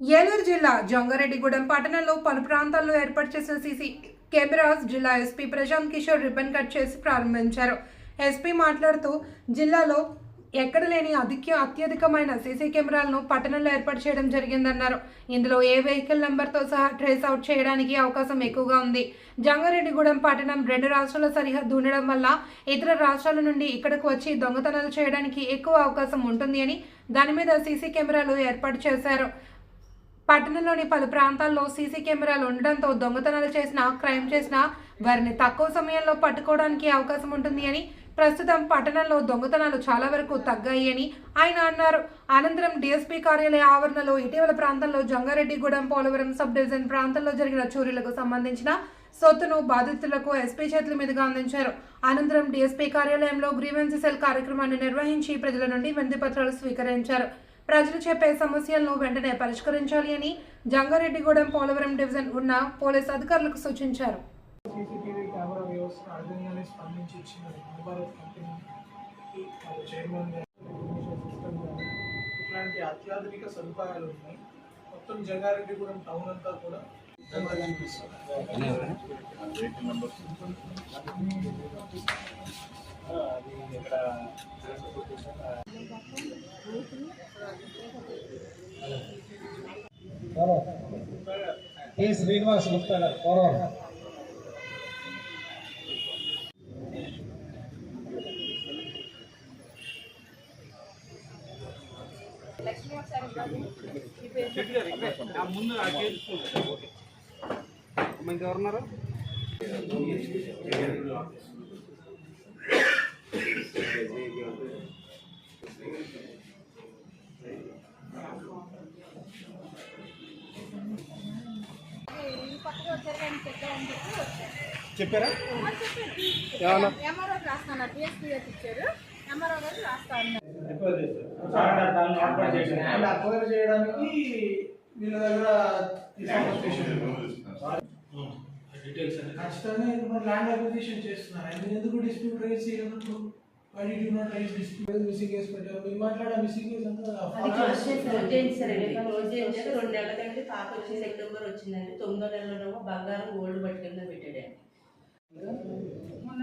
ఏలూరు జిల్లా జంగారెడ్డిగూడెం పట్టణంలో పలు ప్రాంతాల్లో ఏర్పాటు చేసిన సీసీ కెమెరాస్ జిల్లా SP Prashant Kishore ribbon cut చేసి ప్రారంభించారు. ఎస్పీ మాట్లాడుతూ జిల్లాలో ఎక్కడ లేని అధిక అత్యధికమైన సీసీ కెమెరాలను పట్టణంలో ఏర్పాటు చేయడం జరిగిందన్నారు. ఇందులో ఏ వెహికల్ నెంబర్తో సహా ట్రేస్ అవుట్ చేయడానికి అవకాశం ఎక్కువగా ఉంది. జంగారెడ్డిగూడెం పట్టణం రెండు రాష్ట్రాల సరిహద్దు ఉండడం వల్ల ఇతర రాష్ట్రాల నుండి ఇక్కడకు వచ్చి దొంగతనాలు చేయడానికి ఎక్కువ అవకాశం ఉంటుంది అని దాని మీద సీసీ కెమెరాలు ఏర్పాటు చేశారు. పట్టణంలోని పలు ప్రాంతాల్లో సీసీ కెమెరాలు ఉండడంతో దొంగతనాలు చేసిన క్రైమ్ చేసిన వారిని తక్కువ సమయంలో పట్టుకోవడానికి అవకాశం ఉంటుంది అని ప్రస్తుతం పట్టణంలో దొంగతనాలు చాలా వరకు తగ్గాయి అని ఆయన అన్నారు. అనంతరం డీఎస్పీ కార్యాలయ ఆవరణలో ఇటీవల ప్రాంతంలో జంగారెడ్డిగూడెం పోలవరం సబ్ డివిజన్ ప్రాంతంలో జరిగిన చోరీలకు సంబంధించిన సొత్తును బాధితులకు ఎస్పీ చేతుల మీదుగా అందించారు. అనంతరం డీఎస్పీ కార్యాలయంలో గ్రీవెన్సీ సెల్ కార్యక్రమాన్ని నిర్వహించి ప్రజల నుండి వినతి పత్రాలు స్వీకరించారు. ప్రజలు చెప్పే సమస్యలను వెంటనే పరిష్కరించాలి అని జంగారెడ్డిగూడెం పోలవరం డివిజన్ ఉన్న పోలీస్ అధికారులకు సూచించారు. ఇట్లాంటి అత్యాధునిక సదుపాయాలు ఉన్నాయి. మొత్తం జంగారెడ్డిగూడెం టౌన్ అంతా కూడా టి శ్రీనివాస్ గుప్తా గారు గవర్నరు చెప్పారా? ఎంఆర్ఓ రాస్తాను టీఎస్పీ ఇచ్చారు. ఎంఆర్ఓ గారు రాస్తా అన్నారు. అండ్ అక్వైర్ చేయడానికి వీళ్ళ దగ్గర ఖచ్చితంగా ల్యాండ్ అక్విజిషన్ చేస్తున్నారు. ఎందుకు డిస్ప్యూట్ రైజ్ చేయనప్పుడు why did not raise dispute missing case పెట్టారు మీరు మాట్లాడే మిస్సింగ్ కేసు అంతా అది క్లోజ్ చేయించారండి క్లోజ్ రెండు నెలల కంటే పాప వచ్చి సెప్టెంబర్ వచ్చిందండి. తొమ్మిదో నెలలోనేమో బంగారం గోల్డ్ పట్టుకెళ్ళి పెట్టాడండి. మొన్న